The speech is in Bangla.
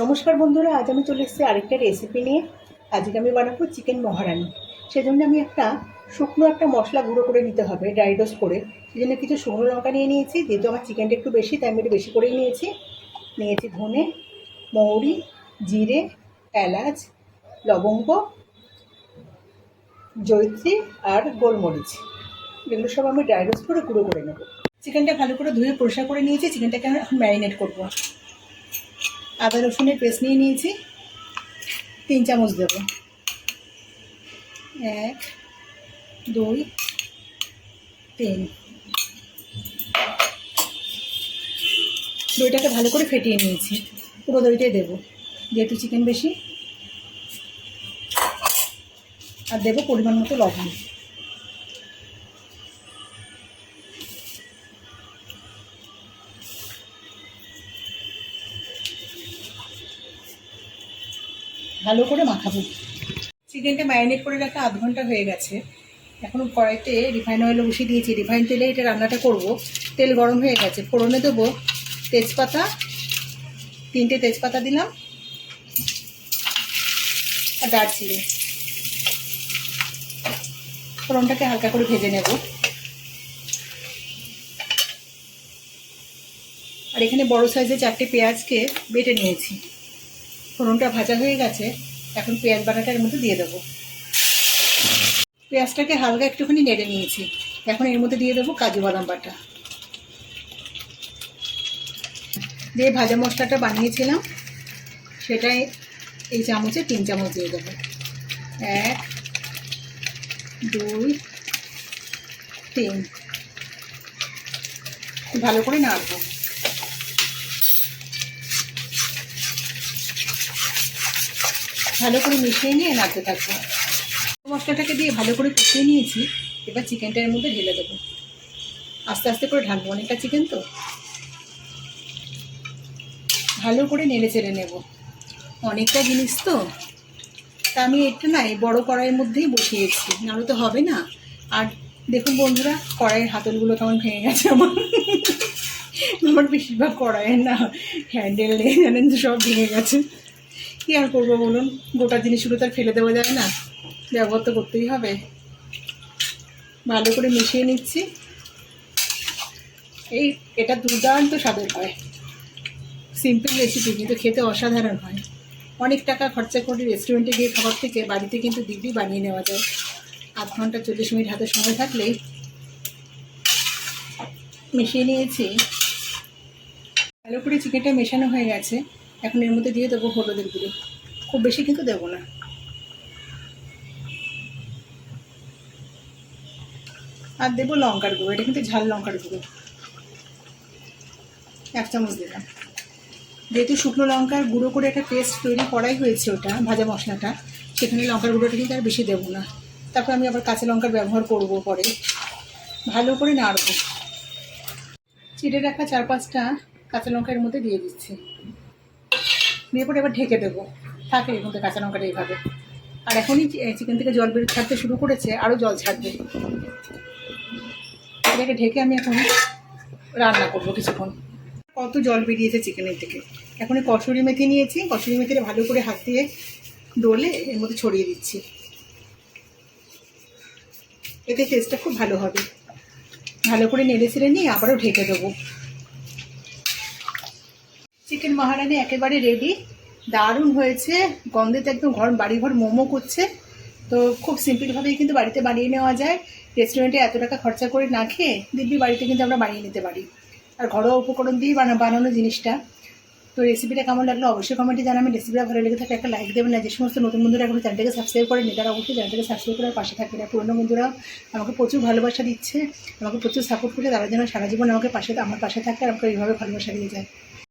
নমস্কার বন্ধুরা, আজ আমি চলে এসেছি আরেকটা রেসিপি নিয়ে। আজকে আমি বানাবো চিকেন মহারানি। সেজন্য আমি একটা শুকনো একটা মশলা গুঁড়ো করে নিতে হবে ড্রাই রোস্ট করে। সেজন্য কিছু শুকনো লঙ্কা নিয়ে নিয়েছি, যেহেতু আমার চিকেনটা একটু বেশি, তাই আমি একটু বেশি করেই নিয়েছি। নিয়েছি ধনে, মৌরি, জিরে, এলাচ, লবঙ্গ জৈত্রী আর গোলমরিচ। এগুলো সব আমি ড্রাই রোস্ট করে গুঁড়ো করে নেব। চিকেনটা ভালো করে ধুয়ে পরিষ্কার করে নিয়েছি চিকেনটাকে আমি এখন ম্যারিনেট করব। আদা রসুনের পেস্ট নিয়ে নিয়েছি। তিন চামচ দেব। এক, দুই, তিন। দইটাকে ভালো করে ফেটিয়ে নিয়েছি। পুরো দইটাই দেবো। যেহেতু চিকেন বেশি। আর দেবো পরিমাণ মতো লবণ। ভালো করে মাখাবো। চিকেনটা ম্যারিনেট করে রাখা আধ ঘণ্টা হয়ে গেছে। এখন কড়াইতে রিফাইন অয়েল বসিয়ে দিয়েছি। রিফাইন তেলে এটা রান্নাটা করব। তেল গরম হয়ে গেছে। ফোড়নে দেবো তেজপাতা। তিনটে তেজপাতা দিলাম। আর দারচিনি। ফোড়নটাকে হালকা করে ভেজে নেব। আর এখানে বড় সাইজের চারটে পেঁয়াজকে বেটে নিয়েছি। ফোড়নটা ভাজা হয়ে গেছে, এখন পেঁয়াজ বাটাটা এর মধ্যে দিয়ে দেবো। পেঁয়াজটাকে হালকা একটুখানি নেড়ে নিয়েছি, এখন এর মধ্যে দিয়ে দেবো কাজু বাদাম বাটা। দিয়ে ভাজা মশলাটা বানিয়েছিলাম, সেটাই এই চামচে তিন চামচ দিয়ে দেবো। এক, দুই, তিন। ভালো করে নাড়বো। ভালো করে মিশিয়ে নিয়ে নাড়তে থাকব। মশলাটাকে দিয়ে ভালো করে কষিয়ে নিয়েছি। এবার চিকেনটা এর মধ্যে ঢেলে দেবো। আস্তে আস্তে করে ঢালবো। অনেকটা চিকেন তো। ভালো করে নেড়ে চেড়ে নেব। অনেকটা জিনিস তো। তা আমি একটু না, এই বড়ো কড়াইয়ের মধ্যেই বসিয়েছি। নাহলে তো হবে না। আর দেখুন বন্ধুরা, কড়াইয়ের হাতলগুলো কেমন ভেঙে গেছে আমার। আমার বেশিরভাগ কড়াইয়ের না, হ্যান্ডেল নেই, জানেন সব ভেঙে গেছে। কী আর করব বলুন? গোটা জিনিসগুলো তো ফেলে দেওয়া যায় না। ব্যবহার তো করতেই হবে। ভালো করে মিশিয়ে নিচ্ছি। এই, এটা দুর্দান্ত স্বাদের হয়। সিম্পল রেসিপি কিন্তু খেতে অসাধারণ হয়। অনেক টাকা খরচা করে রেস্টুরেন্টে গিয়ে খাবার থেকে বাড়িতে কিন্তু দিব্যি বানিয়ে নেওয়া যায়। আধ ঘণ্টা, চল্লিশ মিনিট হাতে সময় থাকলেই মিশিয়ে নিয়েছি। ভালো করে চিকেনটা মেশানো হয়ে গেছে। এখন এর মধ্যে দিয়ে দেবো হলুদের গুঁড়ো। খুব বেশি কিন্তু দেবো না। আর দেবো লঙ্কার গুঁড়ো, এটা কিন্তু ঝাল লঙ্কার গুঁড়ো। এক চামচ দিলাম। যেহেতু শুকনো লঙ্কার গুঁড়ো করে একটা পেস্ট তৈরি করাই হয়েছে ওটা, ভাজা মশলাটা, সেখানে লঙ্কার গুঁড়োটা কিন্তু আর বেশি দেবো না। তারপর আমি আবার কাঁচা লঙ্কার ব্যবহার করব পরে। ভালো করে নাড়বো। চিড়ে রাখা চার পাঁচটা কাঁচা লঙ্কার মধ্যে দিয়ে দিচ্ছি। দিয়ে পরে এবার ঢেকে দেবো। থাকে এর মধ্যে কাঁচা লঙ্কাটা এইভাবে। আর এখনই চিকেন থেকে জল বেরো ছাড়তে শুরু করেছে, আরও জল ছাড়বে। এটাকে ঢেকে আমি এখন রান্না করব কিছুক্ষণ। কত জল বেরিয়েছে চিকেনের থেকে। এখন কসুরি মেথি নিয়েছি, কসুরি মেথিটা ভালো করে হাত দিয়ে ডলে এর মধ্যে ছড়িয়ে দিচ্ছি। এতে টেস্টটা খুব ভালো হবে। ভালো করে নেড়ে ছেড়ে নিয়ে আবারও ঢেকে দেবো। চিকেন মহারানি একেবারে রেডি দারুণ হয়েছে। গন্ধেতে একদম ঘর, বাড়িঘর মোমো করছে। তো খুব সিম্পলভাবেই কিন্তু বাড়িতে বানিয়ে নেওয়া যায়। রেস্টুরেন্টে এত টাকা খরচা করে না খেয়ে দিব্যি বাড়িতে কিন্তু আমরা বানিয়ে নিতে পারি। আর ঘরোয়া উপকরণ দিয়েই বানা বানানো জিনিসটা। তো রেসিপিটা কেমন লাগল অবশ্যই কমেন্টে জানাবেন। রেসিপিটা ভালো লেগে থাকে একটা লাইক দেবেন। না যে সমস্ত নতুন বন্ধুরা এখন চ্যানেলটাকে সাবস্ক্রাইব করেন তারা অবশ্যই চ্যানেলটাকে সাবস্ক্রাইব করার পাশে থাকবেন। না পুরনো বন্ধুরা আমাকে প্রচুর ভালোবাসা দিচ্ছে। আমাকে প্রচুর সাপোর্ট করে তারা যেন সারা জীবন আমাকে পাশে আমার পাশে থাকে আর আমাকে এইভাবে ভালোবাসা দিয়ে যায়।